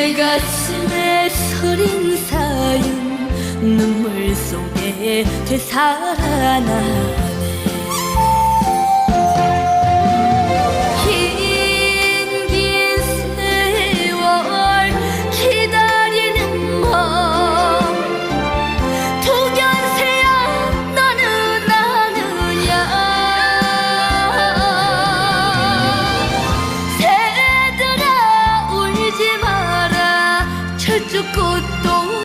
내 가슴에 서린 사연 눈물 속에 되살아나. secukup